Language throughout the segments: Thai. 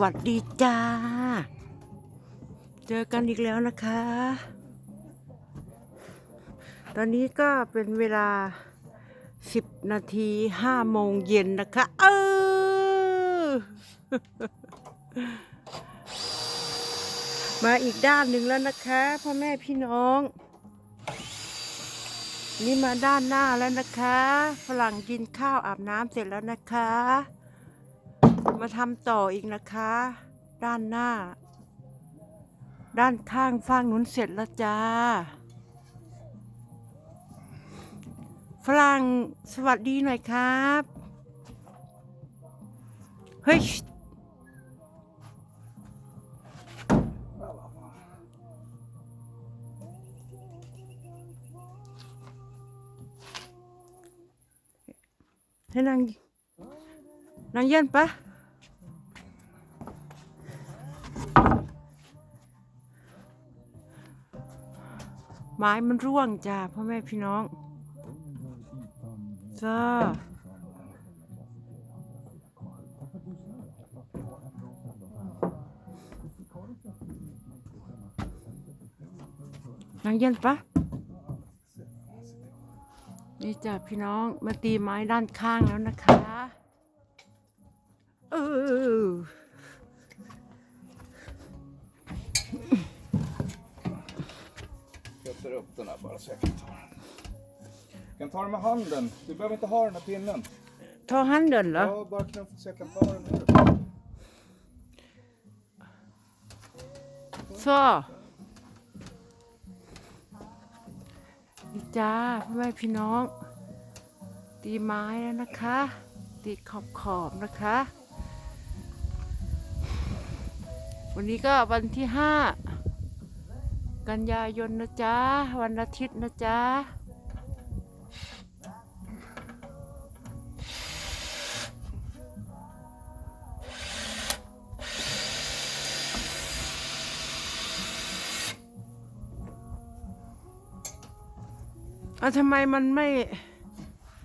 วัสดีจ้า เจอกันอีกแล้วนะคะ ตอนนี้ก็เป็นเวลา 10 นาที5โมงเย็นนะคะ เออ มาอีกด้านหนึ่งแล้วนะคะพ่อแม่พี่น้อง นี่มาด้านหน้าแล้วนะคะ ฝรั่งกินข้าวอาบน้ำเสร็จแล้วนะคะ มาทำต่ออีกนะคะ ด้านหน้า ด้านข้างฟางนุ้นเสร็จแล้วจ้า ฝรั่งสวัสดีหน่อยครับ เฮ้ยให้นางนางเย็นปะ ไม้มันร่วงจ้าพ่อแม่พี่น้องจ้านางเย็นปะนี่จ้ะพี่น้องมาตีไม้ด้านข้างแล้วนะคะ เออ Sätter upp den här bara så jag kan ta den. Jag kan ta den med handen. Du behöver inte ha den här pinnen. ทอหันเดินเหรอ Ja, bara knuff så jag kan ta den nu. ซ้อนี่จ้าพ่อแม่พี่น้อง ตีไม้แล้วนะคะ ตีขอบขอบๆนะคะ วันนี้ก็วันที่ห้า กันยายนนะจ๊ะ วันอาทิตย์นะจ๊ะอะทำไมมันไม่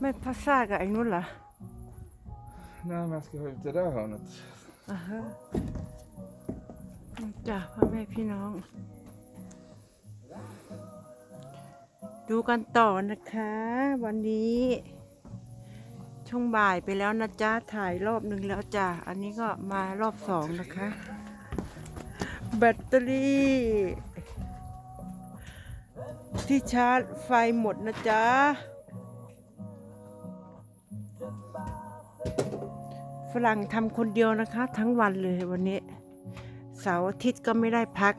ไม่พัสซากับไอ้นู้นล่ะ Nej, men jag ska ha ut det där hörnet. อ่าฮะจ้ะพ่อแม่พี่น้อง ดูกันต่อนะคะ วันนี้ช่วงบ่ายไปแล้วนะจ๊ะ ถ่ายรอบหนึ่งแล้วจ้ะ อันนี้ก็มารอบสองนะคะ แบตเตอรี่ ที่ชาร์จไฟหมดนะจ๊ะ ฝรั่งทำคนเดียวนะคะ ทั้งวันเลยวันนี้ เสาร์อาทิตย์ก็ไม่ได้พัก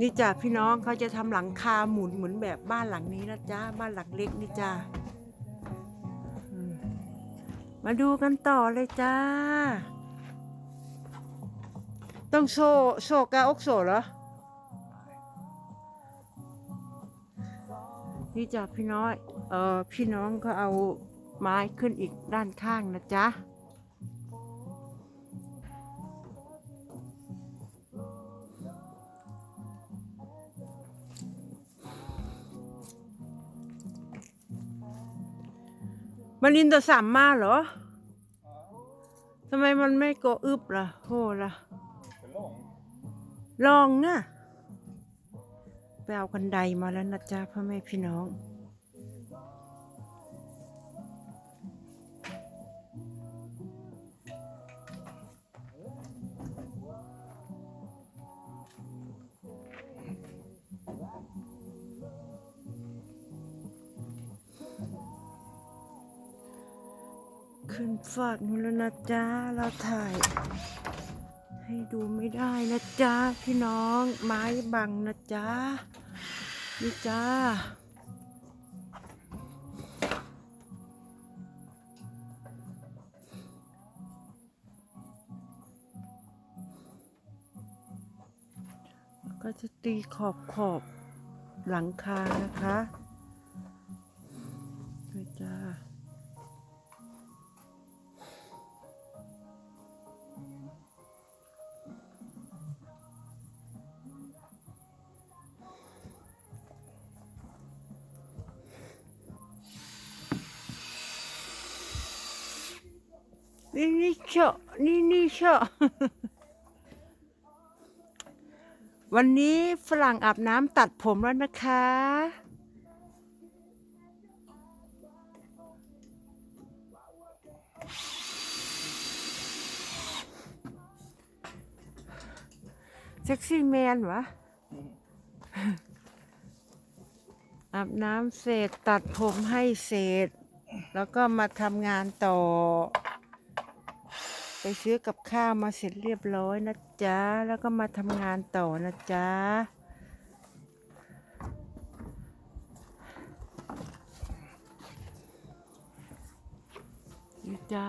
นี่จ้ะพี่น้องเขาจะทำหลังคาหมุนเหมือนแบบบ้านหลังนี้นะจ๊ะบ้านหลังเล็กนี่จ้ะมาดูกันต่อเลยจ้า ต้องโซ่โซ่กาอกโซ่เหรอ นี่จ้ะพี่น้อย เออพี่น้องก็เอาไม้ขึ้นอีกด้านข้างนะจ๊ะ มันอินเตอร์สามมาเหรอทำไมมันไม่โกอึบล่ะโหล่ะ ลองนะไปเอากันไดมาแล้วนะจ๊ะพ่อแม่พี่น้อง ขึ้นฝากนู้นแล้วนะจ๊ะ เราถ่าย ให้ดูไม่ได้นะจ๊ะ พี่น้องไม้บังนะจ๊ะ นี่จ้าก็จะตีขอบขอบหลังคานะคะนี่จ้า นี่นี่เชาะนี่นี่เชาะวันนี้ฝรั่งอาบน้ำตัดผมแล้วนะคะ เซ็กซี่แมนวะอาบน้ำเสร็จตัดผมให้เสร็จ แล้วก็มาทำงานต่อ ซื้อกับข้าวมาเสร็จเรียบร้อยนะจ๊ะ แล้วก็มาทำงานต่อนะจ๊ะ อยู่จ้า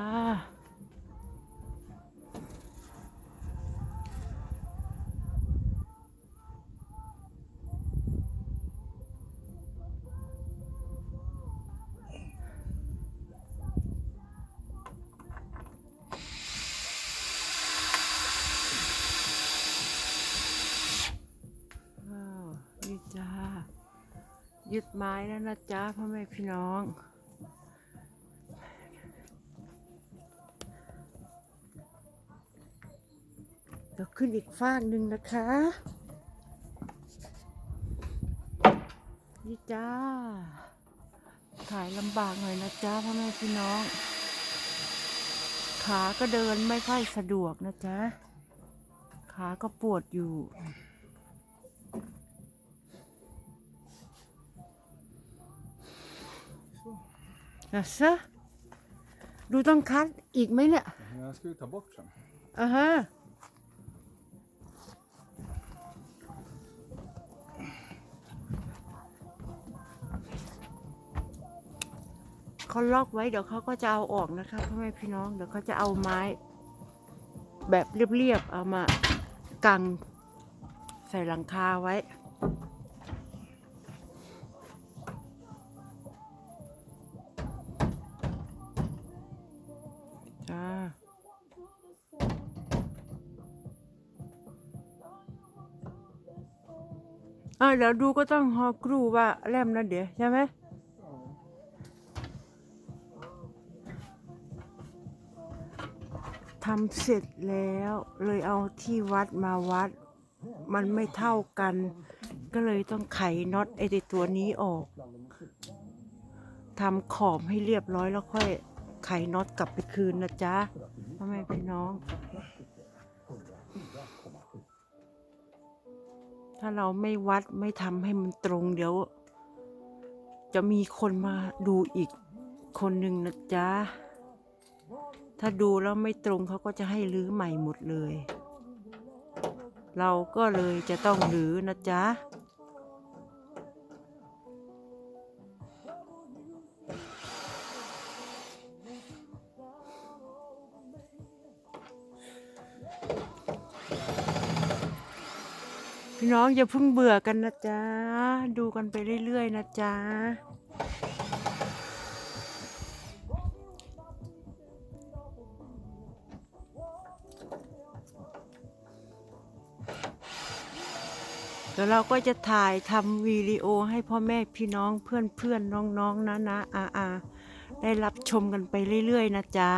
อ้าวนี่จ้า ยึดไม้แล้วนะจ๊ะพ่อแม่พี่น้อง เดี๋ยวขึ้นอีกฟากหนึ่งนะคะ นี่จ้า ถ่ายลำบากหน่อยนะจ๊ะพ่อแม่พี่น้อง ขาก็เดินไม่ค่อยสะดวกนะจ๊ะ ขาก็ปวดอยู่ Jaså? Du ต้องคัดอีกไหมเนี่ย Jag ska ju ta bort sen. อ่าฮะ เขาล็อกไว้เดี๋ยวเขาก็จะเอาออกนะคะพ่อแม่พี่น้อง เดี๋ยวเขาจะเอาไม้ แบบเรียบๆเอามากังใส่หลังคาไว้ อ่าเดี๋ยวดูก็ต้องฮอกรูว่าแลมนะเดี๋ยวใช่ไหมทำเสร็จแล้วเลยเอาที่วัดมาวัด มันไม่เท่ากัน ก็เลยต้องไขน็อตไอไอ้ตัวนี้ออกทำขอบให้เรียบร้อยแล้วค่อย ไข่น็อตกลับไปคืนนะจ๊ะพ่อแม่พี่น้อง ถ้าเราไม่วัดไม่ทำให้มันตรงเดี๋ยว จะมีคนมาดูอีกคนหนึ่งนะจ๊ะ ถ้าดูแล้วไม่ตรงเขาก็จะให้รื้อใหม่หมดเลย เราก็เลยจะต้องรื้อนะจ๊ะ พี่น้องอย่าเพิ่งเบื่อกันนะจ๊ะ ดูกันไปเรื่อยๆนะจ๊ะเดี๋ยวเราก็จะถ่ายทำวิดีโอให้พ่อแม่พี่น้องเพื่อนเพื่อนๆน้องๆนะนะอาอาได้รับชมกันไปเรื่อยๆนะจ๊ะ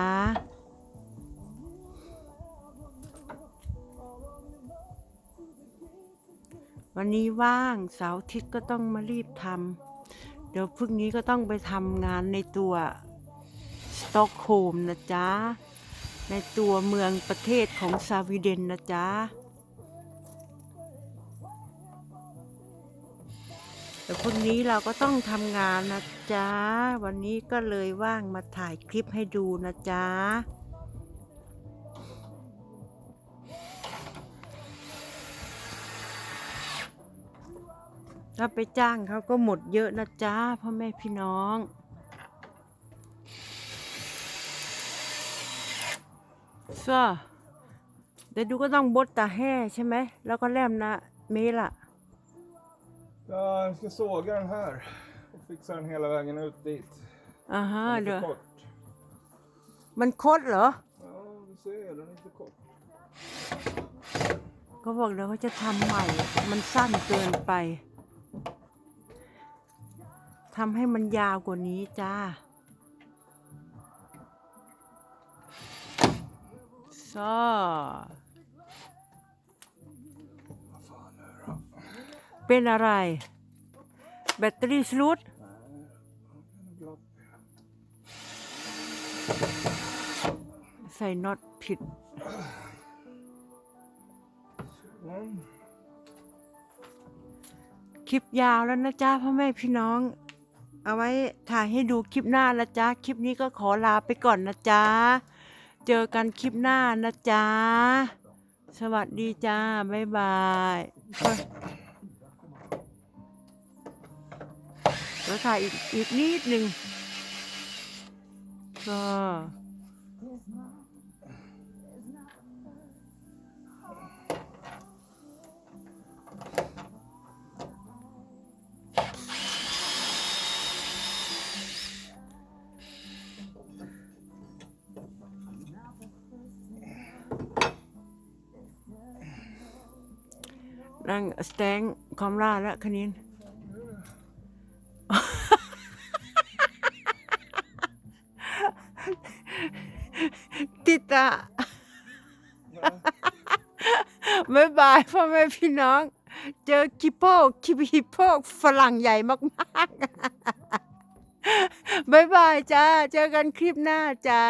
วันนี้ว่างเสาร์อาทิตย์ก็ต้องมารีบทำเดี๋ยวพรุ่งนี้ก็ต้องไปทำงานในตัวสต็อกโฮมนะจ๊ะ ในตัวเมืองประเทศของสวีเดนนะจ๊ะเดี๋ยวพรุ่งนี้เราก็ต้องทำงานนะจ๊ะ วันนี้ก็เลยว่างมาถ่ายคลิปให้ดูนะจ๊ะ ถ้าไปจ้างเขาก็หมดเยอะนะจ๊ะพ่อแม่พี่น้อง så เดี๋ยวดูก็ต้องบดตาแห่ใช่ไหม แล้วก็แลมนะเมล่ะ Ja, jag ska såga den här och fixa den hela vägen ut dit. อ่าฮะ Den är เดี๋ยว för kort. มันคดเหรอ Ja, du ser, den är för kort. ก็บอกเดี๋ยวเขาจะทำใหม่ มันสั้นเกินไป ทำให้มันยาวกว่านี้จ้า Så. Vad fan är det då? เป็นอะไร แบตเตอรี่สลุดใส่น็อตผิด คลิปยาวแล้วนะจ๊ะพ่อแม่พี่น้อง เอาไว้ถ่ายให้ดูคลิปหน้าละจ๊ะ คลิปนี้ก็ขอลาไปก่อนนะจ๊ะ เจอกันคลิปหน้านะจ๊ะ สวัสดีจ้า บ๊ายบายแล้วถ่ายอีกอีกนิดหนึ่งก็ นั่งสแตงคอมล่าแล้วคณินติดอะบ๊ายบายพ่อแม่พี่น้อง เจอคิปโปคิปฮิปโปฝรั่งใหญ่มากๆบ๊ายบายจ้า เจอกันคลิปหน้าจ้า